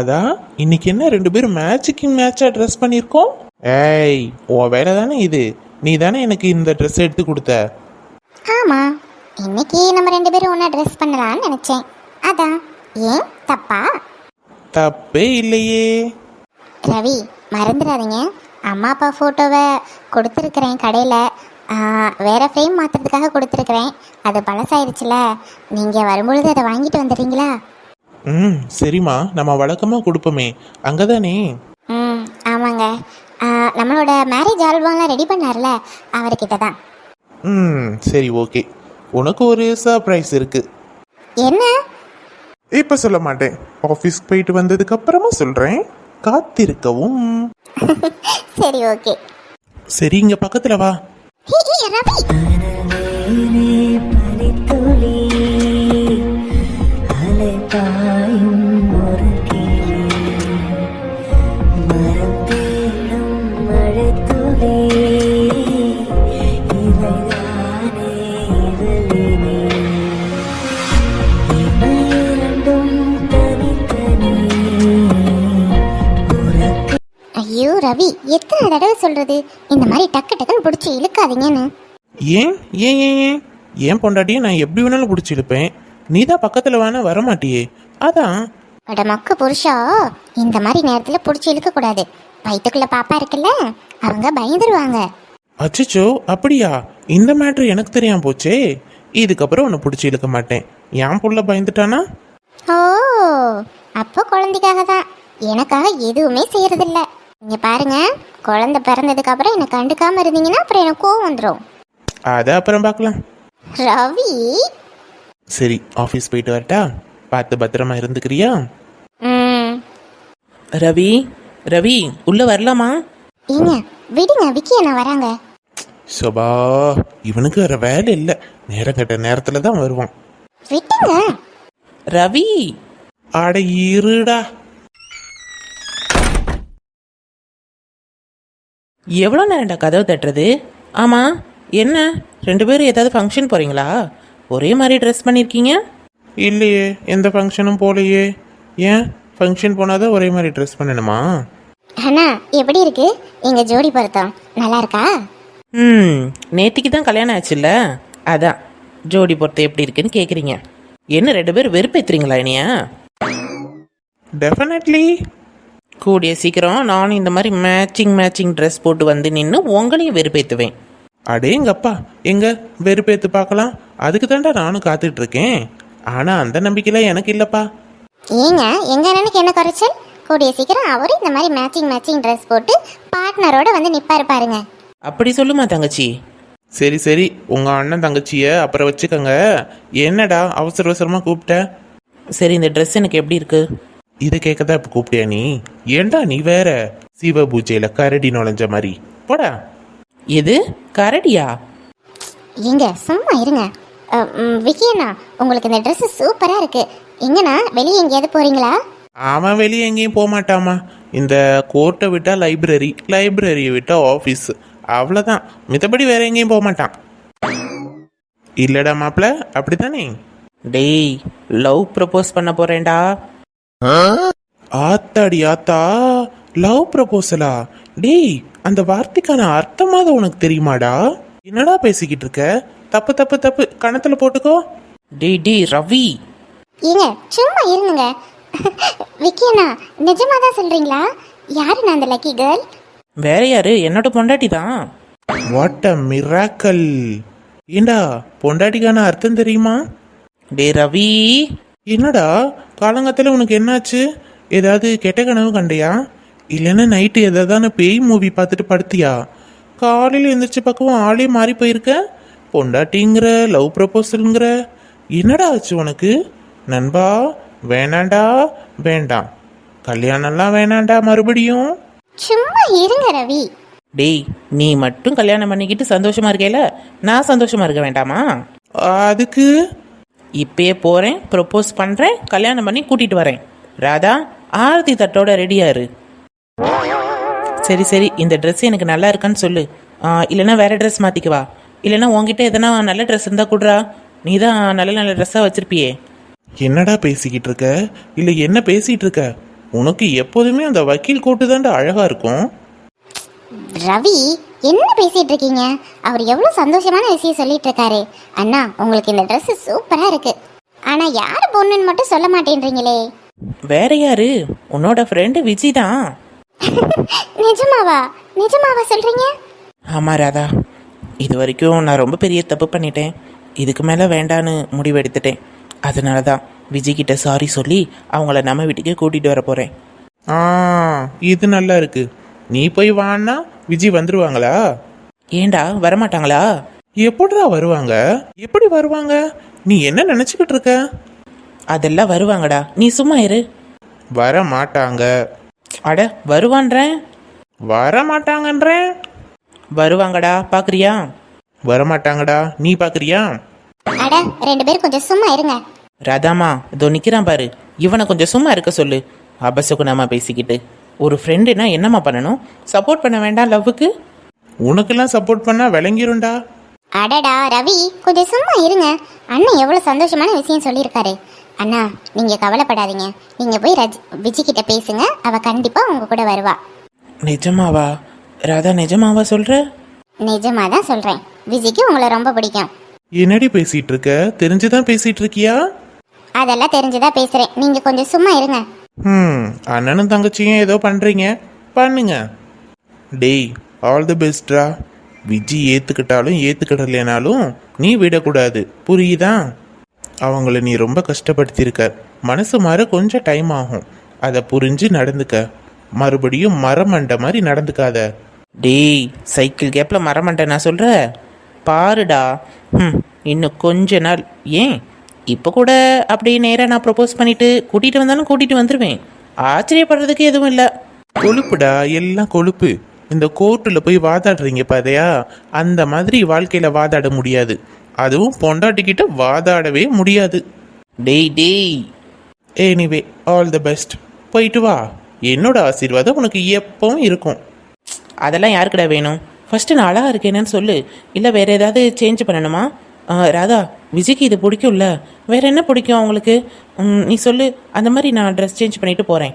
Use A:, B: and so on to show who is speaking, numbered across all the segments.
A: ராதா இன்னைக்கு என்ன ரெண்டு பேரும் மேட்சுக்கு மேட்சா ட்ரெஸ் பண்ணியிருக்கோம்? ஏய் உன் வேலை தானே இது. நீ தானே எனக்கு இந்த ட்ரெஸ் எடுத்து கொடுத்த.
B: ஆமா இன்னைக்கு நம்ம ரெண்டு பேரும் ஒன்றா ட்ரெஸ் பண்ணலாம்னு நினைச்சேன். அதான் ஏன்? தப்பா?
A: தப்பே இல்லையே.
B: ரவி மறந்துடாதீங்க. அம்மா அப்பா ஃபோட்டோவை கொடுத்துருக்குறேன் கடையில். வேற ஃப்ரேம் மாற்றுறதுக்காக கொடுத்துருக்குறேன். அது பழசாயிருச்சுல. நீங்கள் வரும்பொழுது அதை வாங்கிட்டு வந்துடுறீங்களா?
A: ம் சரிம்மா. நம்ம வழக்கமாக கொடுப்போமே. அங்கே தானே
B: ம் ஆமாங்க. ஆ, நம்மளோட மேரேஜ் ஆல்பம்லாம் ரெடி பண்ணார்ல? அவர்கிட்ட தான்
A: ம் சரி ஓகே. உனக்கு ஒரு சர்ப்ரைஸ் இருக்கு.
B: என்ன?
A: இப்போ சொல்ல மாட்டேன். ஆஃபீஸ்க்கு போயிட்டு வந்ததுக்கு அப்புறமா சொல்கிறேன் காத்திருக்கவும்.
B: சரி ஓகே.
A: சரி இங்கே பக்கத்தில் வா.
B: ரவி. எத்தனை தடவை சொல்றது? இந்த மாதிரி டக்கு டக்குன்னு பிடிச்சி இழுக்காதீங்கன்னு.
A: ஏன்? ஏன் ஏன் ஏன்? ஏன் பொண்டாட்டியை நான் எப்படி வேணாலும் பிடிச்சி இழுப்பேன்? நீ தான் பக்கத்தில் வேணா வரமாட்டியே. அதான்.
B: அட மக்கு புருஷா இந்த மாதிரி நேரத்தில் பிடிச்சி இழுக்கக்கூடாது. வயிற்றுக்குள்ள பாப்பா இருக்குல்ல அவங்க பயந்துருவாங்க.
A: அச்சச்சோ அப்படியா? இந்த மேட்ரு எனக்கு தெரியாம போச்சே. இதுக்கப்புறம் உன்னை பிடிச்சி இழுக்க மாட்டேன். என் புள்ள பயந்துட்டானா?
B: ஓ அப்போ குழந்தைக்காக தான். எனக்காக எதுவுமே செய்யறதில்ல. நீங்க பாருங்க குழந்தை பிறந்ததுக்கு அப்புறம் என்னை கண்டுக்காம இருந்தீங்கன்னா அப்புறம் எனக்கு கோவம் வந்துடும்
A: அதை அப்புறம் பார்க்கலாம்.
B: ரவி?
A: சரி ஆஃபீஸ் போயிட்டு வரட்டா? பார்த்து பத்திரமா இருந்துக்கிறியா?
B: ம்.
C: ரவி ரவி உள்ள வரலாமா?
B: ஏங்க விடுங்க விக்கி என்ன வராங்க.
A: சபா இவனுக்கு வேற வேலை இல்லை. நேரம் கட்ட நேரத்தில் தான் வருவான்.
B: விட்டுங்க.
C: ரவி
A: அட இருடா.
C: எவ்வளோ நேரம்டா கதவு தட்டுறது? ஆமாம் என்ன? ரெண்டு பேரும் ஏதாவது ஃபங்க்ஷன் போகிறீங்களா ஒரே மாதிரி ட்ரெஸ் பண்ணியிருக்கீங்க
A: இல்லையே எந்த ஃபங்க்ஷனும் போகலையே ஏன்? ஃபங்க்ஷன் போனாதான் ஒரே மாதிரி ட்ரெஸ் பண்ணணுமா?
B: அண்ணா எப்படி இருக்கு? எங்க ஜோடி பொருத்தம் நல்லா இருக்கா?
C: ம் நேத்திக்கு தான் கல்யாணம் ஆச்சுல்ல? அதான் ஜோடி பொறுத்த எப்படி இருக்குன்னு கேட்குறீங்க என்ன ரெண்டு பேரும் வெறுப்பேத்துறீங்களா இனியா?
A: டெஃபினெட்லி
C: கூடிய சீக்கிரம் நானும் இந்த மாதிரி மேட்சிங் மேட்சிங் ட்ரெஸ் போட்டு வந்து நின்று உங்களையும் வெறுப்பேற்றுவேன்
A: அடேங்கப்பா எங்க? வெறுப்பேத்து பார்க்கலாம். அதுக்கு தாண்டா நானும் காத்துட்டு இருக்கேன் ஆனா அந்த நம்பிக்கையில எனக்கு இல்லப்பா.
B: ஏங்க எங்க அண்ணனுக்கு என்ன குறைச்சல்? கூடிய சீக்கிரம் அவரும் இந்த மாதிரி மேட்சிங் மேட்சிங் ட்ரெஸ் போட்டு பார்ட்னரோட வந்து நிப்பாரு பாருங்க.
C: அப்படி சொல்லுமா தங்கச்சி?
A: சரி சரி. உங்க அண்ணன் தங்கச்சிய அப்புறம் வச்சுக்கோங்க. என்னடா அவசர அவசரமா கூப்பிட்ட?
C: சரி இந்த ட்ரெஸ் எனக்கு எப்படி இருக்கு?
A: இதை கேட்கதான் இப்ப கூப்பிட்டியா நீ? ஏன்டா நீ வேற? சிவ பூஜையில கரடி நுழைஞ்ச மாதிரி. போடா.
C: எது? கரடியா?
B: ஏங்க சும்மா இருங்க. அஹ், ம், விக்கி அண்ணா உங்களுக்கு இந்த Dress சூப்பரா இருக்கு. எங்கண்ணா வெளியே எங்கேயாவது போறீங்களா?
A: அவன் வெளியே எங்கேயும் போக மாட்டாமா இந்த கோர்ட்டை விட்டா லைப்ரரி லைப்ரரியை விட்டா ஆஃபீஸ் அவ்வளோதான் மித்தபடி வேற எங்கேயும் போக மாட்டான். இல்லடா மாப்பிள்ள அப்படித்தானே?
C: டேய் லவ் ப்ரப்போஸ் பண்ண போறேன்டா.
A: ஆத்தாடி ஆத்தா லவ் ப்ரப்போசலா டேய் அந்த வார்த்தைக்கான அர்த்தமாவது உனக்கு தெரியுமாடா? என்னடா பேசிக்கிட்டு இருக்க? தப்பு தப்பு தப்பு. கணத்துல போட்டுக்கோ.
C: டேய் டேய் ரவி.
B: ஏங்க சும்மா இருங்க விக்கி அண்ணா நிஜமா தான் சொல்றீங்களா யாருண்ணா அந்த லக்கி கேர்ள்
C: வேற யாரு? என்னோட பொண்டாட்டி தான்.
A: வாட் அ மிராக்கல் ஏண்டா பொண்டாட்டிக்கான அர்த்தம் தெரியுமா?
C: டேய் ரவி.
A: என்னடா காலங்கத்தில் உனக்கு என்னாச்சு? ஏதாவது கெட்ட கனவு கண்டியா? இல்லைன்னா நைட்டு எதாவது பேய் மூவி பார்த்துட்டு படுத்தியா? காலையில் எந்திரிச்ச பக்கம் ஆளே மாறி போயிருக்க? பொண்டாட்டிங்கிற லவ் ப்ரப்போசலுங்கிற என்னடா ஆச்சு உனக்கு? நண்பா வேணாண்டா வேண்டாம் கல்யாணம்லாம் வேணாண்டா மறுபடியும்?
B: சும்மா இருங்க ரவி.
C: டேய் நீ மட்டும் கல்யாணம் பண்ணிக்கிட்டு சந்தோஷமா இருக்கேல? நான் சந்தோஷமா இருக்க வேண்டாமா?
A: அதுக்கு
C: இப்பயே போறேன் ப்ரப்போஸ் பண்றேன் கல்யாணம் பண்ணி கூட்டிட்டு வரேன். ராதா ஆரத்தி தட்டோட ரெடியா இரு. சரி சரி இந்த Dress எனக்கு நல்லா இருக்கான்னு சொல்லு. ஆ, இல்லைன்னா வேற ட்ரெஸ் மாத்திக்குவா இல்லைன்னா உன்கிட்ட எதனா நல்ல ட்ரெஸ் இருந்தா குடுறா. நீ தான் நல்ல நல்ல ட்ரெஸ்ஸாக வச்சிருப்பியே.
A: என்னடா பேசிக்கிட்டு இருக்க? இல்லை என்ன பேசிட்டு இருக்க? உனக்கு எப்போதுமே அந்த வக்கீல் கோட்டு தாண்டா அழகா இருக்கும்.
B: ரவி என்ன பேசிட்டு இருக்கீங்க? அவர் எவ்வளவு சந்தோஷமான விஷயம் சொல்லிட்டு இருக்காரு. அண்ணா உங்களுக்கு இந்த Dress சூப்பரா இருக்கு. ஆனா யாரு பொண்ணுன்னு மட்டும் சொல்ல மாட்டேன்றீங்களே?
C: வேற யாரு? உன்னோட ஃப்ரெண்டு விஜி தான்.
B: நிஜமாவா? நிஜமாவா சொல்றீங்க?
C: ஆமா ராதா. இது வரைக்கும் நான் ரொம்ப பெரிய தப்பு பண்ணிட்டேன். இதுக்கு மேலே வேண்டான்னு முடிவெடுத்துட்டேன். அதனால தான் விஜய் கிட்ட சாரி சொல்லி அவங்கள நம்ம வீட்டுக்கே கூட்டிகிட்டு வர போகிறேன்
A: ஆ இது நல்லா இருக்கு. நீ போய் வான்னா விஜய் வந்துருவாங்களா?
C: ஏண்டா வரமாட்டாங்களா?
A: எப்படிடா வருவாங்க? எப்படி வருவாங்க? நீ என்ன நினைச்சுக்கிட்டு இருக்க?
C: அதெல்லாம் வருவாங்கடா. நீ சும்மா இரு.
A: வர மாட்டாங்க
C: அட வருவான்றேன்.
A: வர மாட்டாங்கன்றேன்
C: வருவாங்கடா பார்க்குறியா
A: வர மாட்டாங்கடா நீ பாக்குறியா?
B: அட ரெண்டு பேரும் கொஞ்சம் சும்மா இருங்க.
C: ராதாமா இதோ நிற்கிறான் பாரு. இவனை கொஞ்சம் சும்மா இருக்க சொல்லு. அபசகுணமா பேசிக்கிட்டு. ஒரு ஃப்ரெண்டுனா என்னம்மா பண்ணணும்? சப்போர்ட் பண்ண வேண்டாம் லவ்வுக்கு
A: உனக்கெல்லாம் சப்போர்ட் பண்ணா விளங்கிரும்டா.
B: அடடா ரவி கொஞ்சம் சும்மா இருங்க. அண்ணன் எவ்வளவு சந்தோஷமான விஷயம் சொல்லியிருக்காரு. அண்ணா நீங்க கவலைப்படாதீங்க. நீங்க போய் ரஜ் விஜி கிட்ட பேசுங்க. அவ கண்டிப்பா உங்க கூட வருவா.
C: நிஜமாவா? ராதா நிஜமாவா சொல்ற?
B: நிஜமா தான் சொல்றேன். விஜிக்கு உங்களை ரொம்ப பிடிக்கும்.
A: என்னடி பேசிட்டு இருக்க? தெரிஞ்சுதான் பேசிட்டு இருக்கியா?
B: அதெல்லாம் தெரிஞ்சுதான் பேசுறேன். நீங்க கொஞ்சம் சும்மா இருங்க.
A: ம் அண்ணனும் தங்கச்சியும் ஏதோ பண்ணுறீங்க பண்ணுங்க. டேய் ஆல் தி பெஸ்ட்ரா விஜி ஏற்றுக்கிட்டாலும் ஏற்றுக்கிடலைனாலும் நீ விடக்கூடாது. புரியுதா? அவங்கள நீ ரொம்ப கஷ்டப்படுத்தியிருக்க. மனசு மாற கொஞ்சம் டைம் ஆகும். அதை புரிஞ்சு நடந்துக்க. மறுபடியும் மரமண்ட மாதிரி நடந்துக்காத.
C: டேய் சைக்கிள் கேப்பில் மரமண்டை நான் சொல்கிற பாருடா. ம் இன்னும் கொஞ்ச நாள். ஏன்? இப்போ கூட அப்படியே நேராக நான் ப்ரப்போஸ் பண்ணிட்டு கூட்டிகிட்டு வந்தாலும் கூட்டிகிட்டு வந்துடுவேன் ஆச்சரியப்படுறதுக்கு எதுவும் இல்லை.
A: கொழுப்புடா எல்லாம் கொழுப்பு. இந்த கோர்ட்டில் போய் வாதாடுறீங்க பாதையா அந்த மாதிரி வாழ்க்கையில் வாதாட முடியாது. அதுவும் பொண்டாட்டிக்கிட்ட வாதாடவே முடியாது.
C: டேய் டேய்.
A: எனிவே ஆல் தி பெஸ்ட் போயிட்டு வா. என்னோட ஆசீர்வாதம் உனக்கு எப்பவும் இருக்கும்.
C: அதெல்லாம் யாருக்குடா வேணும்? ஃபஸ்ட்டு நான் அழகாக இருக்கேனேன்னு சொல்லு. இல்லை வேறு ஏதாவது சேஞ்ச் பண்ணணுமா? ராதா விஜய்க்கு இது பிடிக்கும்ல? வேற என்ன பிடிக்கும் அவங்களுக்கு? நீ சொல்லு. அந்த மாதிரி நான் ட்ரெஸ் சேஞ்ச் பண்ணிட்டு போகிறேன்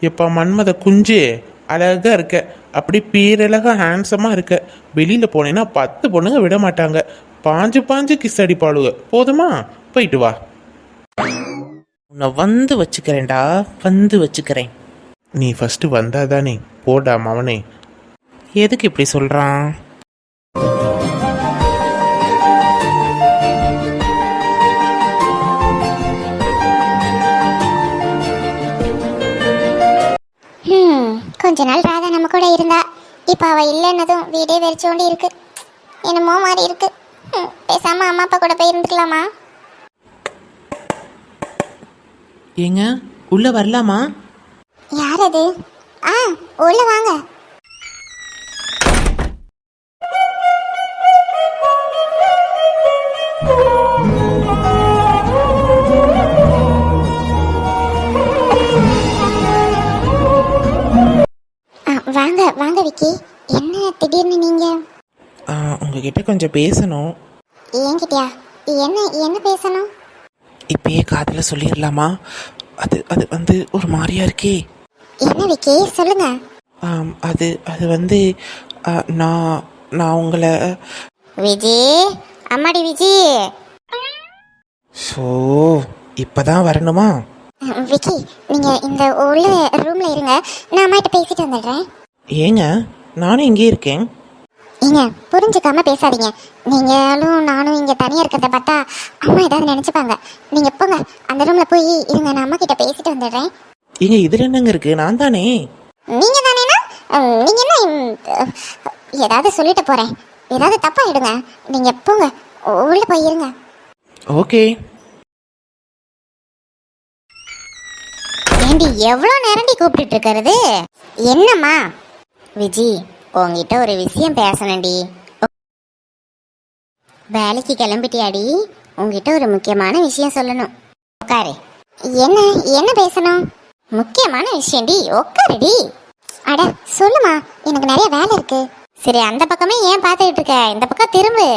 A: எப்பா மன்மத குஞ்சு அழகா இருக்க. அப்படி பேரழகா ஹேண்ட்ஸமா இருக்க. வெளியில போனேன்னா பத்து பொண்ணுங்க விட மாட்டாங்க. பாஞ்சு பாஞ்சு கிஸ் அடிப்பாளுக போதுமா? போயிட்டு வா.
C: உன்னை வந்து வச்சுக்கிறேன்டா. வந்து வச்சுக்கிறேன்.
A: நீ ஃபர்ஸ்ட் வந்தாதானே? போடா மவனே.
C: எதுக்கு இப்படி சொல்கிறான்
B: கொஞ்ச நாள் ராதா நம்ம கூட இருந்தா. இப்ப அவ இல்லைன்னதும் வீடே வெறிச்சோண்டி இருக்கு. என்னமோ மாதிரி இருக்கு. ஹம், பேசாம அம்மா அப்பா கூட போய் இருந்துக்கலாமா?
C: ஏங்க உள்ளே வரலாமா?
B: யார் அது? ஆ உள்ள வாங்க.
C: கொஞ்சம் பேசணும்.
B: ஏங்கிட்டயா? என்ன என்ன பேசணும்?
C: இப்பயே காதில் சொல்லிடலாமா? அது அது வந்து ஒரு மாதிரியா இருக்கே.
B: என்ன விக்கி சொல்லுங்க.
C: ஆம், அது அது வந்து ஆ, நான் நான் உங்களை
B: விஜி? அம்மாடி விஜி?
C: ஸோ இப்போதான் வரணுமா?
B: விக்கி நீங்க இந்த உள்ள ரூம்ல இருங்க. நான் அம்மாட்ட பேசிட்டு வந்துடுறேன்.
C: ஏங்க நானும் இங்கே இருக்கேன்.
B: ஏங்க புரிஞ்சுக்காம பேசாதீங்க. நீங்களும் நானும் இங்க தனியா இருக்கிறத பார்த்தா அம்மா ஏதாவது நினைச்சுப்பாங்க. நீங்க போங்க அந்த ரூம்ல போய் இருங்க நான் அம்மா கிட்ட பேசிட்டு வந்துடுறேன்.
C: ஏங்க இதில் என்னங்க இருக்கு? நான் தானே?
B: நீங்க தானேனா? அஹ், நீங்க என்ன ஏதாவது சொல்லிட்டு போறேன். ஏதாவது தப்பா எடுங்க. நீங்க போங்க உள்ள போய் இருங்க.
C: ஓகே.
B: ஏண்டி எவ்வளோ நேரண்டி கூப்பிட்டுட்டு இருக்கிறது? என்னம்மா? விஜி உங்ககிட்ட ஒரு விஷயம் பேசணும்டி. வேலைக்கு கிளம்பிட்டியாடி? உங்ககிட்ட ஒரு முக்கியமான விஷயம் சொல்லணும். உட்காரு என்ன என்ன பேசணும்? முக்கியமான விஷயம்டி உட்காருடி அட சொல்லுமா எனக்கு நிறைய வேலை இருக்கு. சரி அந்த பக்கமே ஏன் பார்த்துக்கிட்டு இருக்க? இந்த பக்கம் திரும்பு.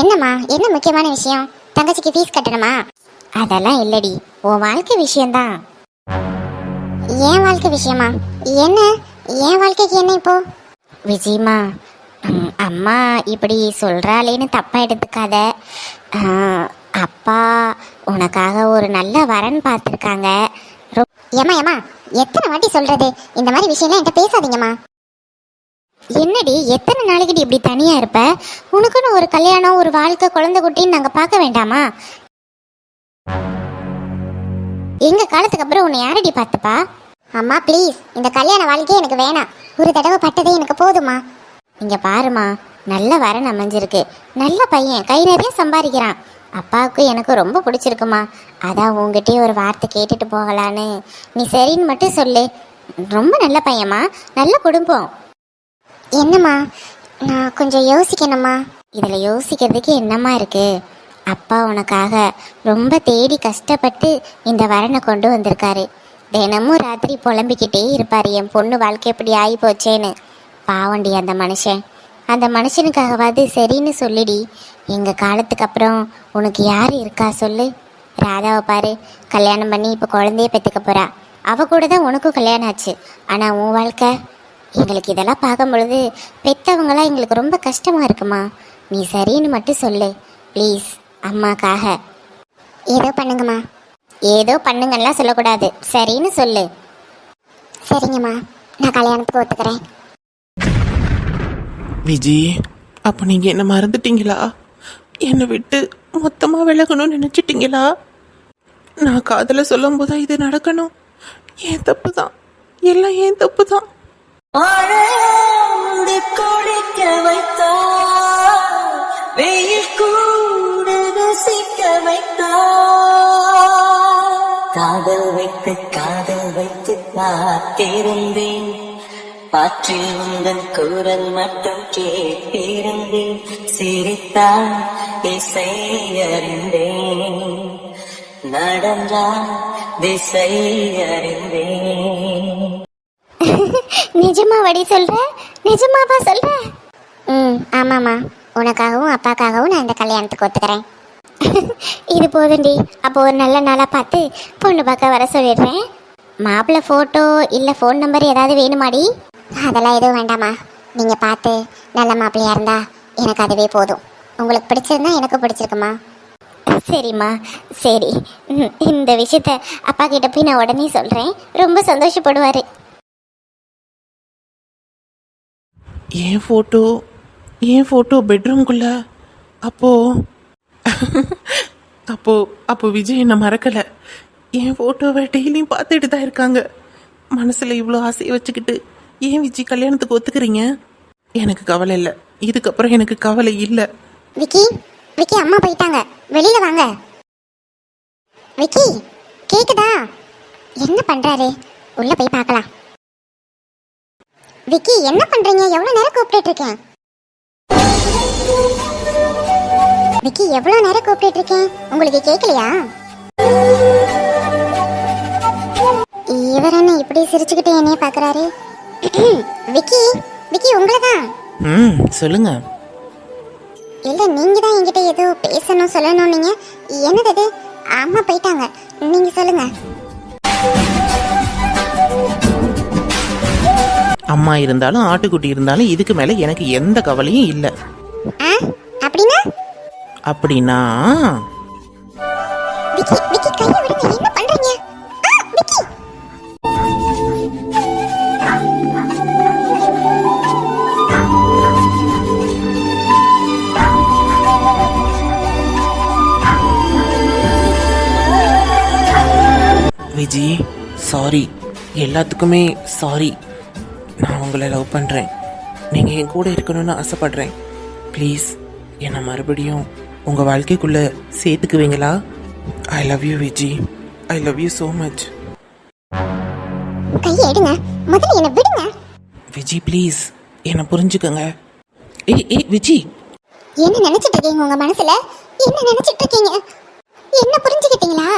B: என்னம்மா என்ன முக்கியமான விஷயம்? தங்கச்சிக்கு ஃபீஸ் கட்டணுமா? அதெல்லாம் இல்லடி உன் வாழ்க்கை விஷயம்தான். என் வாழ்க்கை விஷயமா? என்ன? என் வாழ்க்கைக்கு என்ன இப்போ? விஜயமா அம்மா இப்படி சொல்கிறாளேன்னு தப்பாக எடுத்துக்காத. அப்பா உனக்காக ஒரு நல்ல வரன் பார்த்துருக்காங்க. ஏமா ஏமா எத்தனை வாட்டி சொல்கிறது இந்த மாதிரி விஷயம்லாம் என்கிட்ட பேசாதீங்கம்மா. என்னடி எத்தனை நாளைக்கு இப்படி தனியாக இருப்ப? உனக்குன்னு ஒரு கல்யாணம் ஒரு வாழ்க்கை குழந்தை குட்டின்னு நாங்கள் பார்க்க வேண்டாமா? எங்கள் காலத்துக்கு அப்புறம் உன்னை யாரடி பார்த்துப்பா? அம்மா ப்ளீஸ் இந்த கல்யாண வாழ்க்கையே எனக்கு வேணாம். ஒரு தடவை பட்டதே எனக்கு போதுமா நீங்கள் பாருமா நல்ல வரன் அமைஞ்சிருக்கு. நல்ல பையன் கை நிறைய சம்பாதிக்கிறான். அப்பாவுக்கு எனக்கு ரொம்ப பிடிச்சிருக்குமா அதான் உங்ககிட்டயே ஒரு வார்த்தை கேட்டுட்டு போகலான்னு. நீ சரின்னு மட்டும் சொல்லு. ரொம்ப நல்ல பையன்மா. நல்ல குடும்பம். என்னம்மா? நான் கொஞ்சம் யோசிக்கணும்மா. இதில் யோசிக்கிறதுக்கு என்னம்மா இருக்கு? அப்பா உனக்காக ரொம்ப தேடி கஷ்டப்பட்டு இந்த வரனை கொண்டு வந்திருக்காரு. தினமும் ராத்திரி புலம்பிக்கிட்டே இருப்பார். என் பொண்ணு வாழ்க்கை எப்படி ஆகி போச்சேன்னு. பாவண்டி அந்த மனுஷன். அந்த மனுஷனுக்காகவாது சரின்னு சொல்லிடி. எங்கள் காலத்துக்கு அப்புறம் உனக்கு யார் இருக்கா சொல்லு. ராதாவை பாரு. கல்யாணம் பண்ணி இப்போ குழந்தைய பெற்றுக்க போறா. அவ கூட தான் உனக்கும் கல்யாணம் ஆச்சு. ஆனால் உன் வாழ்க்கை? எங்களுக்கு இதெல்லாம் பார்க்கும் பொழுது பெத்தவங்களாம் எங்களுக்கு ரொம்ப கஷ்டமாக இருக்குமா? நீ சரின்னு மட்டும் சொல்லு. ப்ளீஸ். அம்மாக்காக. ஏதோ பண்ணுங்கம்மா. ஏதோ பண்ணுங்கலாம் சொல்லக்கூடாது. சரின்னு சொல்லு. சரிங்கம்மா. நான் கல்யாணத்துக்கு ஒத்துக்கிறேன்.
A: விஜி அப்போ நீங்க என்ன மறந்துட்டீங்களா? என்னை விட்டு மொத்தமா விலகணும்னு நினைச்சிட்டீங்களா? நான் காதல சொல்லும் போதா இது நடக்கணும். ஏன் தப்பு தான் எல்லாம் ஏன் தப்பு தான்
D: மழையாண்டு காத்திருந்தேன். பாற்றில் உந்தன் குரல் மட்டும் கேட்டிருந்தேன். சிரித்தான் இசை அறிந்தேன் நடந்தால் திசை அறிந்தேன்
B: நிஜமா வடி சொல்ற? நிஜமாவா சொல்ற? ம் ஆமாம்மா. உனக்காகவும் அப்பாக்காகவும் நான் இந்த கல்யாணத்துக்கு ஒத்துக்கிறேன். இது போதுண்டி அப்போ ஒரு நல்ல நாளாக பார்த்து பொண்ணு பார்க்க வர சொல்லிடுறேன். மாப்பிள்ளை ஃபோட்டோ இல்லை ஃபோன் நம்பர் ஏதாவது வேணுமாடி? அதெல்லாம் எதுவும் வேண்டாம்மா. நீங்கள் பார்த்து நல்ல மாப்பிள்ளையா இருந்தா எனக்கு அதுவே போதும். உங்களுக்கு பிடிச்சிருந்தா எனக்கு பிடிச்சிருக்குமா சரிம்மா. சரி. இந்த விஷயத்த அப்பா கிட்ட போய் நான் உடனே சொல்கிறேன் ரொம்ப சந்தோஷப்படுவார்.
A: ஏன் ஃபோட்டோ ஏன் ஃபோட்டோ பெட்ரூம்குள்ள அப்போ அப்போ அப்போ விஜய் என்னை மறக்கலை. என் ஃபோட்டோவை டெய்லியும் பார்த்துட்டு தான் இருக்காங்க. மனசில் இவ்வளோ ஆசையை வச்சுக்கிட்டு ஏன் விஜய் கல்யாணத்துக்கு ஒத்துக்கிறீங்க? எனக்கு கவலை இல்லை. இதுக்கப்புறம் எனக்கு கவலை இல்லை.
B: விக்கி விக்கி அம்மா போயிட்டாங்க. வெளியில வாங்க. விக்கி கேக்குதா? என்ன பண்றாரு? உள்ள போய் பார்க்கலாம். விக்கி என்ன பண்றீங்க? எவ்வளவு நேரம் கூப்பிட்டு இருக்கேன்? விக்கி எவ்வளவு நேரம் கூப்பிட்டு இருக்கேன்? உங்களுக்கு கேட்கலையா இவர் என்ன இப்படி சிரிச்சுக்கிட்டு என்னைய பாக்குறாரு? விக்கி விக்கி உங்களை தான்
C: ம் சொல்லுங்க.
B: இல்ல நீங்க தான் என்கிட்ட ஏதோ பேசணும் சொல்லணும் நீங்க. என்னது இது அம்மா போயிட்டாங்க. நீங்க சொல்லுங்க.
C: அம்மா இருந்தாலும் ஆட்டுக்குட்டி இருந்தாலும் இதுக்கு மேலே எனக்கு எந்த கவலையும் இல்லை.
B: ஆ? அப்படின்னா?
C: அப்படின்னா?
B: விக்கி
A: விஜி சாரி எல்லாத்துக்குமே சாரி நான் உங்களை லவ் பண்ணுறேன் நீங்கள் என் கூட இருக்கணும்னு ஆசைப்படுறேன். ப்ளீஸ் என்னை மறுபடியும் உங்கள் வாழ்க்கைக்குள்ளே சேர்த்துக்குவீங்களா? I love you Viji. I love you so much
B: கையை எடுங்க முதல்ல என்ன விடுங்க.
A: விஜி ப்ளீஸ் என்னை புரிஞ்சுக்கங்க. ஏய் ஏய் விஜி.
B: என்ன நினைச்சிட்டு இருக்கீங்க உங்க மனசுல? என்ன நினைச்சிட்டு இருக்கீங்க? என்ன புரிஞ்சுக்கிட்டீங்களா?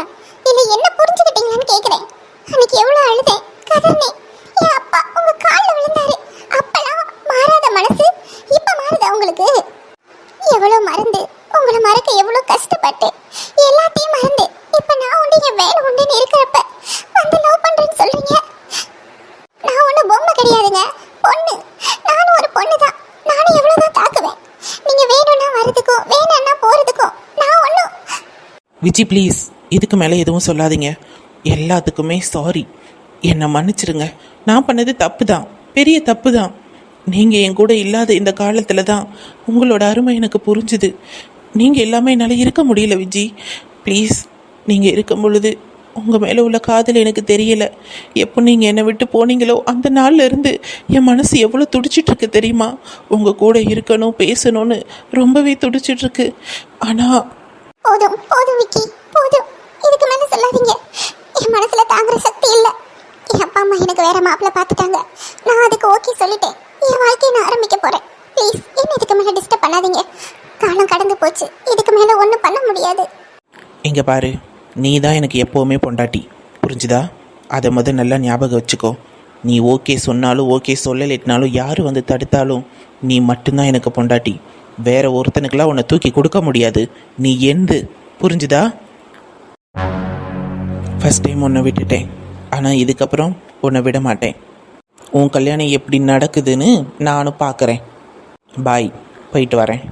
B: இல்ல என்ன புரிஞ்சுக்கிட்டீங்களான்னு கேட்குறேன் அன்னைக்கு எவ்வளோ அழுதேன். கதறினேன் என் அப்பா உங்கள் காலில் விழுந்தாரு. அப்பெல்லாம் மாறாத மனசு இப்போ மாறுதா உங்களுக்கு? எவ்வளோ மறந்து உங்களை மறக்க எவ்வளோ கஷ்டப்பட்டு எல்லாத்தையும் மறந்து இப்போ நான் உண்டு என் வேலை உண்டுன்னு இருக்கிறப்ப வந்து லவ் பண்றேன்னு சொல்கிறீங்க நான் ஒண்ணு பொம்மை கிடையாதுங்க. பொண்ணு. நானும் ஒரு பொண்ணு தான் நானும் எவ்வளோ தான் தாக்குவேன். நீங்கள் வேணும்னா வர்றதுக்கும் வேணும்னா போகிறதுக்கும் நான் ஒன்றும்
C: விஜி ப்ளீஸ் இதுக்கு மேலே எதுவும் சொல்லாதீங்க. எல்லாத்துக்குமே சாரி என்னை மன்னிச்சிடுங்க நான் பண்ணது தப்பு தான் பெரிய தப்பு தான் நீங்கள் என் கூட இல்லாத இந்த காலத்தில் தான் உங்களோட அருமை எனக்கு புரிஞ்சுது. நீங்கள் எல்லாமே என்னால் இருக்க முடியல விஜி. ப்ளீஸ் நீங்கள் இருக்கும் பொழுது உங்கள் மேலே உள்ள காதல் எனக்கு தெரியலை. எப்போ நீங்கள் என்னை விட்டு போனீங்களோ அந்த நாள்ல இருந்து என் மனசு எவ்வளோ துடிச்சிட்ருக்கு தெரியுமா? உங்கள் கூட இருக்கணும் பேசணும்னு ரொம்பவே துடிச்சிட்ருக்கு. ஆனால்
B: போதும் போதும் விக்கி. போதும். இதுக்கு மேல சொல்லாதீங்க. என் மனசுல தாங்குற சக்தி இல்ல. என் அப்பா அம்மா எனக்கு வேற மாப்பிள்ள பார்த்துட்டாங்க. நான் அதுக்கு ஓகே சொல்லிட்டேன். என் வாழ்க்கையை நான் ஆரம்பிக்க போறேன். ப்ளீஸ் என்ன இதுக்கு மேல டிஸ்டர்ப் பண்ணாதீங்க. காலம் கடந்து போச்சு. இதுக்கு மேல ஒன்றும் பண்ண முடியாது.
C: இங்கே பாரு. நீ தான் எனக்கு எப்போவுமே பொண்டாட்டி. புரிஞ்சுதா? அதை முத நல்லா ஞாபகம் வச்சுக்கோ. நீ ஓகே சொன்னாலும் ஓகே சொல்லலைட்டினாலும் யார் வந்து தடுத்தாலும் நீ மட்டும்தான் எனக்கு பொண்டாட்டி. வேற ஒருத்தனுக்கெல்லாம் உன்னை தூக்கி கொடுக்க முடியாது. நீ எந்து? புரிஞ்சுதா? ஃபஸ்ட் டைம் உன்னை விட்டுட்டேன். ஆனால் இதுக்கப்புறம் உன்னை விட மாட்டேன். உன் கல்யாணம் எப்படி நடக்குதுன்னு நானும் பார்க்குறேன் பாய் போயிட்டு வரேன்.